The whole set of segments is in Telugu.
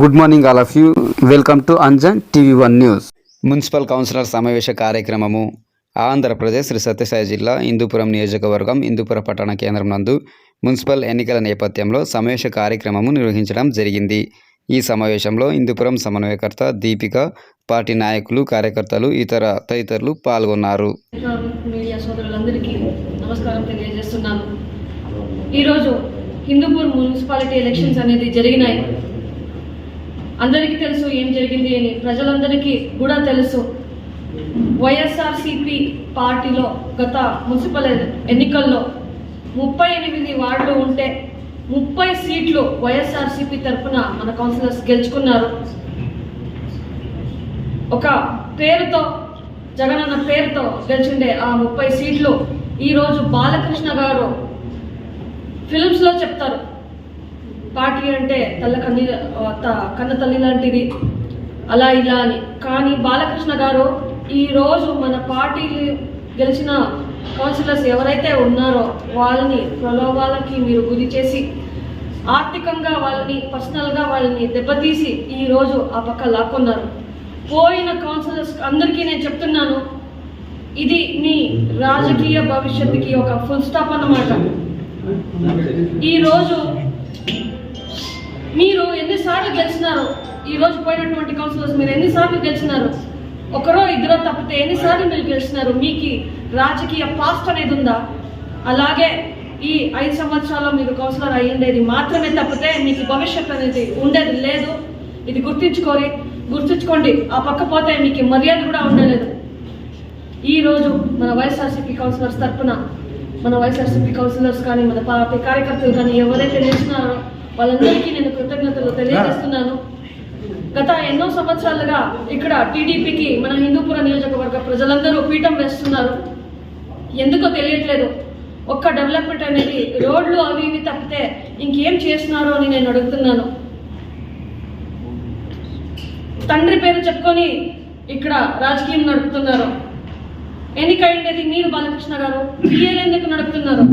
Good morning all of you. Welcome to Anjan TV one news. Municipal councillor సమావేశ కార్యక్రమము ఆంధ్రప్రదేశ్ శ్రీ సత్యసాయి జిల్లా హిందూపురం నియోజకవర్గం హిందూపుర పట్టణ కేంద్రం నందు మున్సిపల్ ఎన్నికల నేపథ్యంలో సమావేశ కార్యక్రమము నిర్వహించడం జరిగింది. ఈ సమావేశంలో హిందూపురం సమన్వయకర్త దీపిక పార్టీ నాయకులు కార్యకర్తలు ఇతర తదితరులు పాల్గొన్నారు. మీడియా సోదరులందరికీ నమస్కారం తెలియజేస్తున్నాను. ఈరోజు హిందూపూర్ మున్సిపాలిటీ ఎలక్షన్స్ అనేది జరిగినాయి. అందరికీ తెలుసు ఏం జరిగింది అని. ప్రజలందరికీ కూడా తెలుసు. వైఎస్ఆర్సిపి పార్టీలో గత మున్సిపల్ ఎన్నికల్లో ముప్పై ఎనిమిది వార్డులు ఉంటే ముప్పై సీట్లు వైఎస్ఆర్సిపి తరఫున మన కౌన్సిలర్స్ గెలుచుకున్నారు. ఒక పేరుతో జగనన్న పేరుతో గెలిచిండే ఆ ముప్పై సీట్లు ఈరోజు బాలకృష్ణ గారు ఫిలిమ్స్లో చెప్తారు. పార్టీ అంటే తల్ల కన్ని త- కన్న తల్లి లాంటిది. అలా ఇలా అని. కానీ బాలకృష్ణ గారు ఈరోజు మన పార్టీ గెలిచిన కౌన్సిలర్స్ ఎవరైతే ఉన్నారో వాళ్ళని ప్రలోభాలకి మీరు గురి చేసి ఆర్థికంగా వాళ్ళని పర్సనల్గా వాళ్ళని దెబ్బతీసి ఈరోజు ఆ పక్క లాక్కున్నారు. పోయిన కౌన్సిలర్స్ అందరికీ నేను చెప్తున్నాను ఇది మీ రాజకీయ భవిష్యత్తుకి ఒక ఫుల్ స్టాప్ అన్నమాట. ఈరోజు మీరు ఎన్నిసార్లు గెలిచినారు? ఈ రోజు పోయినటువంటి కౌన్సిలర్స్ మీరు ఎన్నిసార్లు గెలిచినారు? ఒకరో ఇద్దరో తప్పితే ఎన్నిసార్లు మీరు గెలిచినారు? మీకు రాజకీయ పాస్ట్ అనేది ఉందా? అలాగే ఈ ఐదు సంవత్సరాల్లో మీరు కౌన్సిలర్ అయ్యిండేది మాత్రమే తప్పితే మీకు భవిష్యత్తు అనేది ఉండేది లేదు. ఇది గుర్తించుకోరి గుర్తుంచుకోండి. ఆ పక్క పోతే మీకు మర్యాద కూడా ఉండలేదు. ఈరోజు మన వైఎస్ఆర్సీపీ కౌన్సిలర్స్ తరఫున మన వైఎస్ఆర్సీపీ కౌన్సిలర్స్ కానీ మన పార్టీ కార్యకర్తలు కానీ ఎవరైతే నిలిచినారో వాళ్ళందరికీ నేను కృతజ్ఞతలు తెలియజేస్తున్నాను. గత ఎన్నో సంవత్సరాలుగా ఇక్కడ టీడీపీకి మన హిందూపుర నియోజకవర్గ ప్రజలందరూ పీఠం వేస్తున్నారు. ఎందుకో తెలియట్లేదు. ఒక్క డెవలప్మెంట్ అనేది రోడ్లు అవి ఇవి తప్పితే ఇంకేం చేస్తున్నారు అని నేను అడుగుతున్నాను. తండ్రి పేరు చెప్పుకొని ఇక్కడ రాజకీయం నడుపుతున్నారు. ఎన్నికైండేది మీరు బాలకృష్ణ గారు. పిఎల్ ఎందుకు నడుపుతున్నారు?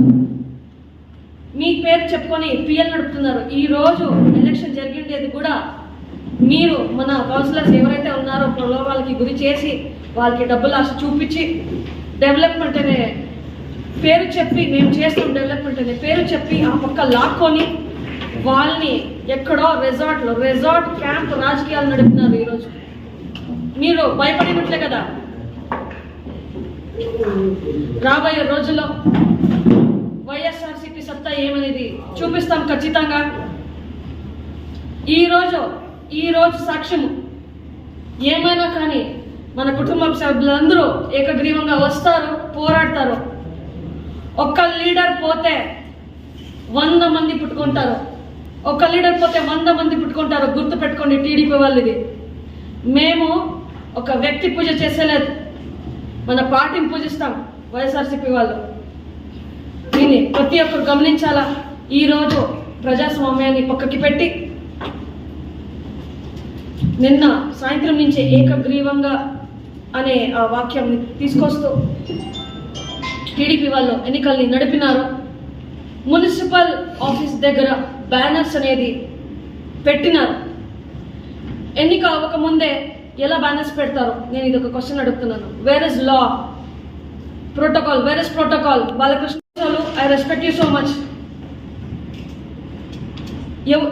మీ పేరు చెప్పుకొని పిఎల్ నడుపుతున్నారు. ఈ రోజు ఎలక్షన్ జరిగిండేది కూడా మీరు మన కౌన్సిలర్స్ ఎవరైతే ఉన్నారో ప్రలోభాలకి గురి చేసి వాళ్ళకి డబ్బులు ఆశ చూపించి డెవలప్మెంట్ అనే పేరు చెప్పి మేము చేస్తాం డెవలప్మెంట్ అనే పేరు చెప్పి ఆ పక్క లాక్కొని వాళ్ళని ఎక్కడో రిజార్ట్లో రిజార్ట్ క్యాంప్ రాజకీయాలు నడుపుతున్నారు ఈరోజు మీరు భయపడినట్లే కదా. రాబోయే రోజుల్లో వైఎస్ఆర్సీపీ సత్తా ఏమనేది చూపిస్తాం ఖచ్చితంగా. ఈరోజు ఈరోజు సాక్ష్యము. ఏమైనా కానీ మన కుటుంబ సభ్యులందరూ ఏకగ్రీవంగా వస్తారు పోరాడతారు. ఒక్క లీడర్ పోతే వంద మంది పుట్టుకుంటారు. ఒక్క లీడర్ పోతే వంద మంది పుట్టుకుంటారు. గుర్తు పెట్టుకోండి టీడీపీ వాళ్ళది. మేము ఒక వ్యక్తి పూజ చేసేలేదు. మన పార్టీని పూజిస్తాం వైఎస్ఆర్సీపీ వాళ్ళు. దీన్ని ప్రతి ఒక్కరు గమనించాలా? ఈరోజు ప్రజాస్వామ్యాన్ని పక్కకి పెట్టి నిన్న సాయంత్రం నుంచి ఏకగ్రీవంగా అనే ఆ వాక్యం తీసుకొస్తూ టీడీపీ వాళ్ళు ఎన్నికల్ని నడిపినారు. మున్సిపల్ ఆఫీస్ దగ్గర బ్యానర్స్ అనేది పెట్టినారు. ఎన్నిక అవ్వకముందే ఎలా బ్యానర్స్ పెడతారు నేను ఇది ఒక క్వశ్చన్ అడుగుతున్నాను. Where is law protocol where is protocol Balakrishna I respect you so much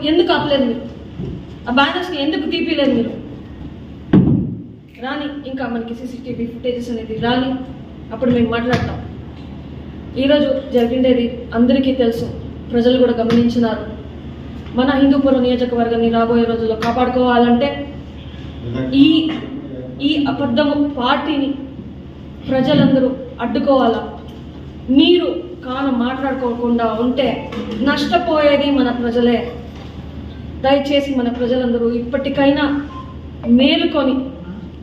ఎందుకు ఆపలేదు మీరు? ఆ బ్యానర్స్ని ఎందుకు తీపిలేదు మీరు? రాని ఇంకా మనకి సీసీటీవీ ఫుటేజెస్ అనేది రాని అప్పుడు మేము మాట్లాడతాం. ఈరోజు జరిగిండేది అందరికీ తెలుసు ప్రజలు కూడా గమనించినారు. మన హిందూపురం నియోజకవర్గాన్ని రాబోయే రోజుల్లో కాపాడుకోవాలంటే ఈ ఈ అబద్ధము పార్టీని ప్రజలందరూ అడ్డుకోవాలా? మీరు కాలం మాట్లాడుకోకుండా ఉంటే నష్టపోయేది మన ప్రజలే. దయచేసి మన ప్రజలందరూ ఇప్పటికైనా మేలుకొని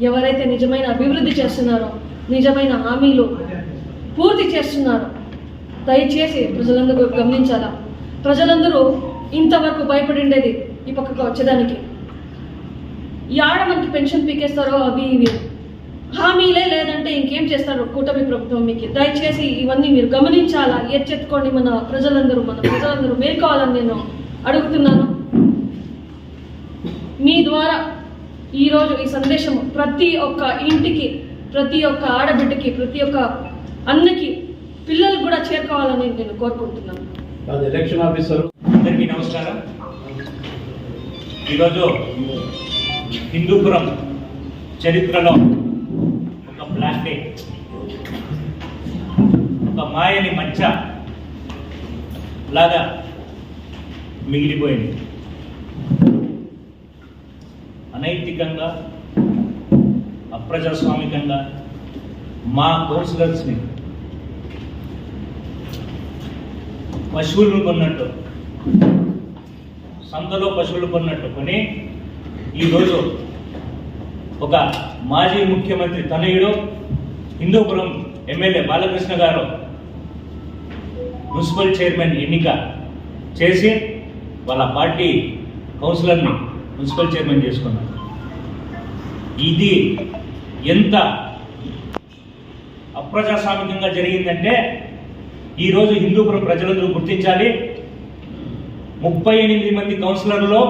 ఎవరైతే నిజమైన అభివృద్ధి చేస్తున్నారో నిజమైన హామీలు పూర్తి చేస్తున్నారో దయచేసి ప్రజలందరూ గమనించాలా? ప్రజలందరూ ఇంతవరకు భయపడిండేది ఈ పక్కకు వచ్చేదానికి. యాడ మనకి పెన్షన్ పీకేస్తారో అవి ఇవి. హామీలే లేదంటే ఇంకేం చేస్తారు? కూటమి ప్రభుత్వం మీకు దయచేసి ఇవన్నీ మీరు గమనించాలా? ఎచ్చెత్తుకోండి మన ప్రజలందరూ మన ప్రజలందరూ మేల్కోవాలని నేను అడుగుతున్నాను. మీ ద్వారా ఈరోజు ఈ సందేశం ప్రతి ఒక్క ఇంటికి ప్రతి ఒక్క ఆడబిడ్డకి ప్రతి ఒక్క అన్నకి పిల్లలకు కూడా చేరుకోవాలని నేను కోరుకుంటున్నాను. అది ఎలక్షన్ ఆఫీసర్ అందరికీ నమస్కారం. ఈరోజు హిందూపురం చరిత్రలో ఒక ఒక మాయని మచ్చ లాగా మిగిలిపోయింది. అనైతికంగా అప్రజాస్వామికంగా మా కౌన్సిలర్స్ని పశువులను కొన్నట్టు సంతలో పశువులు కొన్నట్టు. కొని ఈరోజు ఒక మాజీ ముఖ్యమంత్రి తనయుడు హిందూపురం ఎమ్మెల్యే బాలకృష్ణ గారు మున్సిపల్ చైర్మన్ ఎన్నిక చేసి వాళ్ళ పార్టీ కౌన్సిలర్ని మున్సిపల్ చైర్మన్ చేసుకున్నారు. ఇది ఎంత అప్రజాస్వామికంగా జరిగిందంటే ఈరోజు హిందూపురం ప్రజలందరూ గుర్తించాలి. ముప్పై ఎనిమిది మంది కౌన్సిలర్లో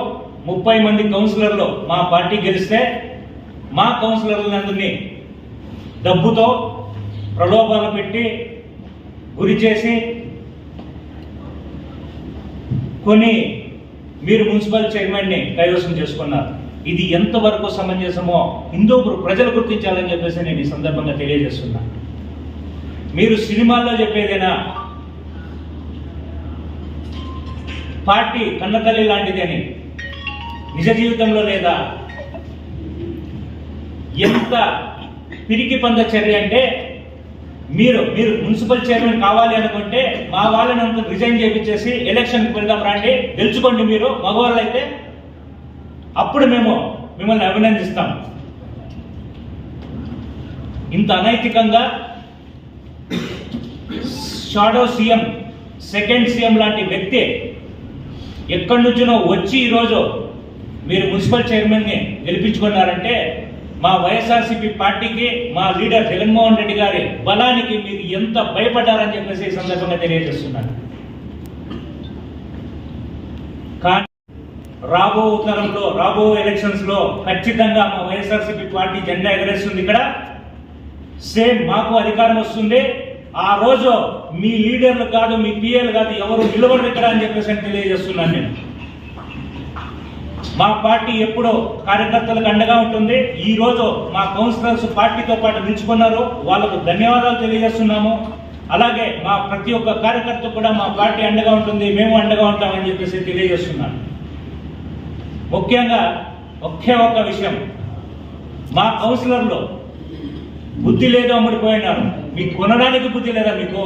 ముప్పై మంది కౌన్సిలర్లో మా పార్టీ గెలిస్తే మా కౌన్సిలర్లందరినీ డబ్బుతో ప్రలోభాలు పెట్టి గురి చేసి కొన్ని మీరు మున్సిపల్ చైర్మన్ని కైవసం చేసుకున్నారు. ఇది ఎంతవరకు సమంజసమో హిందూ ప్రజలు గుర్తించాలని చెప్పేసి నేను ఈ సందర్భంగా తెలియజేస్తున్నా. మీరు సినిమాల్లో చెప్పేదేనా? పార్టీ కన్నతల్లి లాంటిది అని నిజ జీవితంలో లేదా? ఎంత పిరికి పంద చర్య అంటే మీరు మీరు మున్సిపల్ చైర్మన్ కావాలి అనుకుంటే మా వాళ్ళని అంత రిజైన్ చేయించేసి ఎలక్షన్కి వెళ్దాం రండి గెలుచుకోండి మీరు మగవాళ్ళు అయితే అప్పుడు మేము మిమ్మల్ని అభినందిస్తాం. ఇంత అనైతికంగా షాడో సీఎం సెకండ్ సీఎం లాంటి వ్యక్తి ఎక్కడి నుంచినో వచ్చి ఈరోజు మీరు మున్సిపల్ చైర్మన్ని గెలిపించుకున్నారంటే మా వైఎస్ఆర్సీపీ పార్టీకి మా లీడర్ జగన్మోహన్ రెడ్డి గారి బలానికి మీరు ఎంత భయపడ్డారని చెప్పేసి ఈ సందర్భంగా తెలియజేస్తున్నాను. కానీ రాబో తరంలో రాబో ఎలక్షన్స్లో ఖచ్చితంగా మా వైఎస్ఆర్సీపీ పార్టీ జెండా ఎగరేస్తుంది ఇక్కడ. సేమ్ మాకు అధికారం వస్తుంది. ఆ రోజు మీ లీడర్లు కాదు మీ పిఏలు కాదు ఎవరు నిలబడరు ఇక్కడ అని చెప్పేసి అని తెలియజేస్తున్నాను నేను. మా పార్టీ ఎప్పుడో కార్యకర్తలకు అండగా ఉంటుంది. ఈ రోజు మా కౌన్సిలర్స్ పార్టీతో పాటు నిలుచుకున్నారు. వాళ్ళకు ధన్యవాదాలు తెలియజేస్తున్నాము. అలాగే మా ప్రతి ఒక్క కార్యకర్త కూడా మా పార్టీ అండగా ఉంటుంది. మేము అండగా ఉంటామని చెప్పేసి తెలియజేస్తున్నాను. ముఖ్యంగా ఒకే ఒక్క విషయం. మా కౌన్సిలర్లు బుద్ధి లేదు అమ్ముడిపోయినారు మీకు కొనడానికి బుద్ధి లేదా మీకు?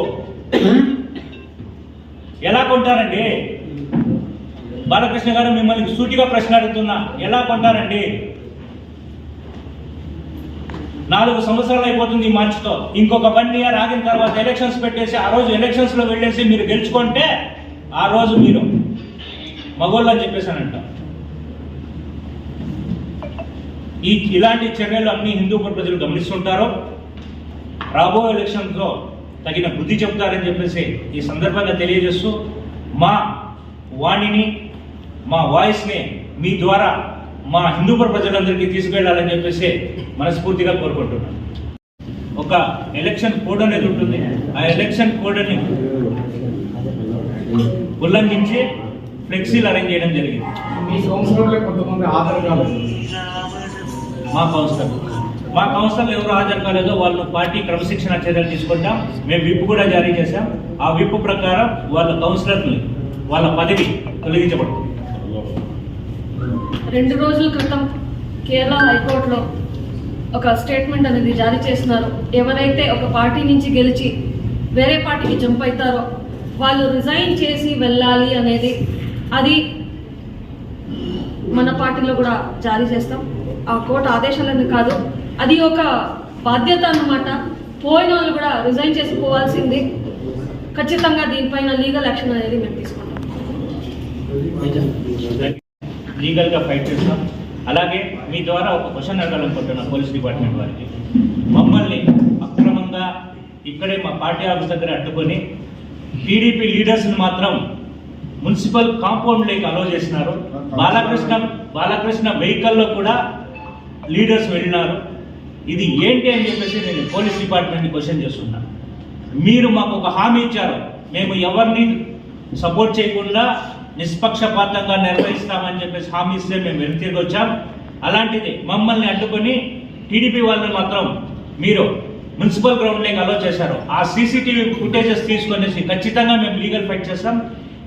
ఎలా కొంటారండి? బాలకృష్ణ గారు మిమ్మల్ని సూటిగా ప్రశ్న అడుగుతున్నా. ఎలా కొంటారండి? నాలుగు సంవత్సరాలు అయిపోతుంది ఈ మార్చితో. ఇంకొక వన్ ఇయర్ ఆగిన తర్వాత ఎలక్షన్స్ పెట్టేసి ఆ రోజు ఎలక్షన్స్లో వెళ్ళేసి మీరు గెలుచుకుంటే ఆ రోజు మీరు మగోళ్ళు అని చెప్పేసానంట ఈ ఇలాంటి చర్యలు అన్ని హిందూ ప్రజలు గమనిస్తుంటారు. రాబో ఎలక్షన్స్లో తగిన బుద్ధి చెప్తారని చెప్పేసి ఈ సందర్భంగా తెలియజేస్తూ మా వాణిని మా వాయిస్ని మీ ద్వారా మా హిందూపుర ప్రజలందరికీ తీసుకెళ్ళాలని చెప్పేసి మనస్ఫూర్తిగా కోరుకుంటున్నాను ఒక ఎలక్షన్ కోడ్ అనేది ఉంటుంది. ఆ ఎలక్షన్ కోడ్ అని ఉల్లంఘించి ఫ్లెక్సీలు అరేంజ్ చేయడం జరిగింది. మా కౌన్సిలర్ మా కౌన్సిలర్లు ఎవరు హాజరు కాలేదో వాళ్ళు పార్టీ క్రమశిక్షణ చర్యలు తీసుకుంటాం. మేము విప్ కూడా జారీ చేశాం. ఆ విప్ ప్రకారం వాళ్ళ కౌన్సిలర్ని వాళ్ళ పదవి తొలగించబడుతుంది. రెండు రోజుల క్రితం కేరళ హైకోర్టులో ఒక స్టేట్మెంట్ అనేది జారీ చేస్తున్నారు. ఎవరైతే ఒక పార్టీ నుంచి గెలిచి వేరే పార్టీకి జంప్ అవుతారో వాళ్ళు రిజైన్ చేసి వెళ్ళాలి అనేది అది మన పార్టీలో కూడా జారీ చేస్తాం. ఆ కోర్టు ఆదేశాలని కాదు అది ఒక బాధ్యత అన్నమాట. పోయిన వాళ్ళు కూడా రిజైన్ చేసి పోవాల్సింది. ఖచ్చితంగా దీనిపైన లీగల్ యాక్షన్ అనేది మేము తీసుకుంటాం. లీగల్గా ఫైట్ చేస్తాం. అలాగే మీ ద్వారా ఒక క్వశ్చన్ అడగాలనుకుంటున్నాను పోలీస్ డిపార్ట్మెంట్ వారికి. మమ్మల్ని అక్రమంగా ఇక్కడే మా పార్టీ ఆఫీస్ దగ్గర అడ్డుకొని టీడీపీ లీడర్స్ని మాత్రం మున్సిపల్ కాంపౌండ్ లేక అలో చేసినారు. బాలకృష్ణ బాలకృష్ణ వెహికల్లో కూడా లీడర్స్ వెళ్ళినారు. ఇది ఏంటి అని చెప్పేసి నేను పోలీస్ డిపార్ట్మెంట్ని క్వశ్చన్ చేస్తున్నా. మీరు మాకు ఒక హామీ ఇచ్చారు. మేము ఎవరిని సపోర్ట్ చేయకుండా నిష్పక్షపాతంగా నిర్వహిస్తామని చెప్పేసి హామీ ఇస్తే మేము వెనక్కి తిరిగి వచ్చాం. అలాంటిది మమ్మల్ని అడ్డుకొని టీడీపీ వాళ్ళని మాత్రం మీరు మున్సిపల్ గ్రౌండ్లోకి అలో చేశారు. ఆ సీసీటీవీ ఫుటేజెస్ తీసుకొనేసి ఖచ్చితంగా మేము లీగల్ ఫైట్ చేస్తాం.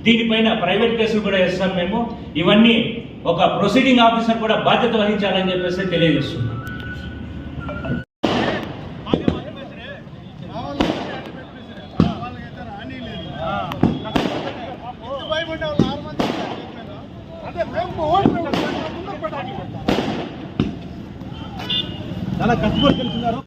దీనిపైన ప్రైవేట్ కేసులు కూడా వేస్తాం మేము. ఇవన్నీ ఒక ప్రొసీడింగ్ ఆఫీసర్ కూడా బాధ్యత వహించాలని చెప్పేసి తెలియజేస్తున్నాం. చాలా కష్టపడి తెలుసున్నారు